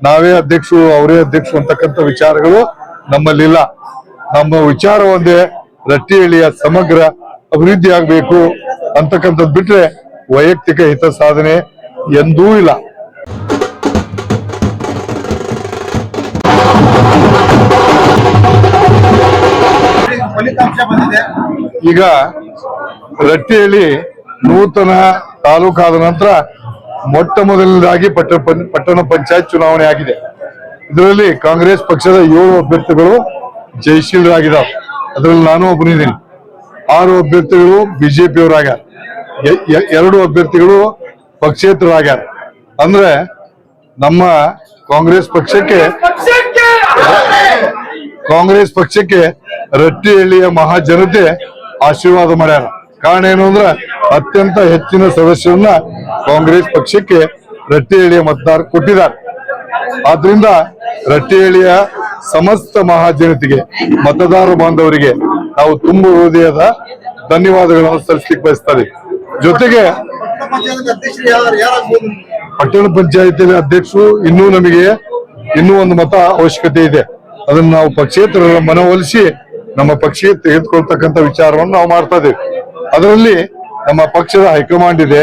ನಾವೇ ಅಧ್ಯಕ್ಷರು, ಅವರೇ ಅಧ್ಯಕ್ಷರು ಅಂತಕ್ಕಂಥ ವಿಚಾರಗಳು ನಮ್ಮಲ್ಲಿಲ್ಲ ನಮ್ಮ ವಿಚಾರ ಒಂದೇ ರಟ್ಟಿಹಳ್ಳಿಯ ಸಮಗ್ರ ಅಭಿವೃದ್ಧಿ ಆಗಬೇಕು ಅಂತಕ್ಕಂಥದ್ದು ಬಿಟ್ರೆ ವೈಯಕ್ತಿಕ ಹಿತ ಸಾಧನೆ ಎಂದೂ ಇಲ್ಲ. ಈಗ ರಟ್ಟಿಹಳ್ಳಿ ನೂತನ ತಾಲೂಕಾದ ನಂತರ ಮೊಟ್ಟ ಮೊದಲನೇದಾಗಿ ಪಟ್ಟಣ ಪಂ- ಪಟ್ಟಣ ಪಂಚಾಯತ್ ಚುನಾವಣೆ ಆಗಿದೆ. ಇದರಲ್ಲಿ ಕಾಂಗ್ರೆಸ್ ಪಕ್ಷದ ಏಳು ಅಭ್ಯರ್ಥಿಗಳು ಜಯಶೀಲರಾಗಿದ್ದಾರೆ. ಅದರಲ್ಲಿ ನಾನು ಒಬ್ಬನಿದ್ದೀನಿ. ಆರು ಅಭ್ಯರ್ಥಿಗಳು ಬಿಜೆಪಿಯವರಾಗ್ಯಾರ. ಎರಡು ಅಭ್ಯರ್ಥಿಗಳು ಪಕ್ಷೇತರರಾಗ್ಯಾರ. ಅಂದ್ರೆ ನಮ್ಮ ಕಾಂಗ್ರೆಸ್ ಪಕ್ಷಕ್ಕೆ ಕಾಂಗ್ರೆಸ್ ಪಕ್ಷಕ್ಕೆ ರಟ್ಟಿಹಳ್ಳಿಯ ಮಹಾಜನತೆ ಆಶೀರ್ವಾದ ಮಾಡ್ಯಾರ. ಕಾರಣ ಏನು ಅಂದ್ರೆ ಅತ್ಯಂತ ಹೆಚ್ಚಿನ ಸದಸ್ಯರನ್ನ ಕಾಂಗ್ರೆಸ್ ಪಕ್ಷಕ್ಕೆ ರಟ್ಟಿಹಳ್ಳಿಯ ಮತದಾರ ಕೊಟ್ಟಿದ್ದಾರೆ. ಆದ್ರಿಂದ ರಟ್ಟಿಹಳ್ಳಿಯ ಸಮಸ್ತ ಮಹಾಜನತೆಗೆ, ಮತದಾರ ಬಾಂಧವರಿಗೆ ನಾವು ತುಂಬ ಹೃದಯದ ಧನ್ಯವಾದಗಳನ್ನು ಸಲ್ಲಿಸಲಿಕ್ಕೆ ಬಯಸ್ತಾರೆ ಜೊತೆಗೆ ಪಟ್ಟಣ ಪಂಚಾಯತಿ ಅಧ್ಯಕ್ಷರು ಇನ್ನೂ ನಮಗೆ ಇನ್ನೂ ಒಂದು ಮತ ಅವಶ್ಯಕತೆ ಇದೆ. ಅದನ್ನ ನಾವು ಪಕ್ಷೇತರ ಮನವೊಲಿಸಿ ನಮ್ಮ ಪಕ್ಷಕ್ಕೆ ತೆಗೆದುಕೊಳ್ತಕ್ಕಂಥ ವಿಚಾರವನ್ನು ನಾವು ಮಾಡ್ತಾ ಅದರಲ್ಲಿ ನಮ್ಮ ಪಕ್ಷದ ಹೈಕಮಾಂಡ್ ಇದೆ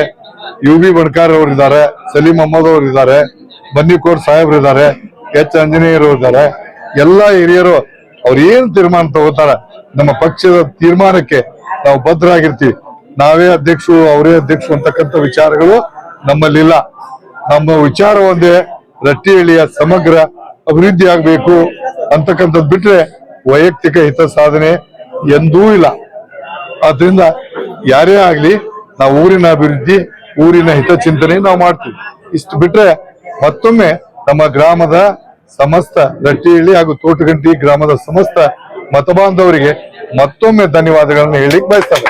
ಯು ಬಿ ಬಣ್ಕಾರ್ ಅವರು ಇದ್ದಾರೆ ಸಲೀಂ ಅಹಮದ್ ಅವರು ಇದ್ದಾರೆ ಬನ್ನಿಕೋರ್ ಸಾಹೇಬ್ರು ಇದ್ದಾರೆ ಎಚ್ ಆಂಜನೇಯರ್ ಇದ್ದಾರೆ. ಎಲ್ಲಾ ಹಿರಿಯರು ಅವ್ರು ಏನ್ ತೀರ್ಮಾನ ತಗೋತಾರ, ನಮ್ಮ ಪಕ್ಷದ ತೀರ್ಮಾನಕ್ಕೆ ನಾವು ಬದ್ಧರಾಗಿರ್ತೀವಿ. ನಾವೇ ಅಧ್ಯಕ್ಷರು, ಅವರೇ ಅಧ್ಯಕ್ಷರು ಅಂತಕ್ಕಂಥ ವಿಚಾರಗಳು ನಮ್ಮಲ್ಲಿಲ್ಲ ನಮ್ಮ ವಿಚಾರ ಒಂದೇ ರಟ್ಟಿಹಳ್ಳಿಯ ಸಮಗ್ರ ಅಭಿವೃದ್ಧಿ ಆಗ್ಬೇಕು ಅಂತಕ್ಕಂಥದ್ದು ಬಿಟ್ರೆ ವೈಯಕ್ತಿಕ ಹಿತ ಸಾಧನೆ ಎಂದೂ ಇಲ್ಲ. ಆದ್ರಿಂದ ಯಾರೇ ಆಗ್ಲಿ, ನಾವು ಊರಿನ ಅಭಿವೃದ್ಧಿ ಊರಿನ ಹಿತಚಿಂತನೆ ನಾವು ಮಾಡ್ತೀವಿ. ಇಷ್ಟು ಬಿಟ್ರೆ ಮತ್ತೊಮ್ಮೆ ನಮ್ಮ ಗ್ರಾಮದ ಸಮಸ್ತ ಲಟ್ಟಿಹಳ್ಳಿ ಹಾಗೂ ತೋಟಗಂಟಿ ಗ್ರಾಮದ ಸಮಸ್ತ ಮತಬಾಂಧವರಿಗೆ ಮತ್ತೊಮ್ಮೆ ಧನ್ಯವಾದಗಳನ್ನು ಹೇಳಿಕ್ ಬಯಸ್ತಾರೆ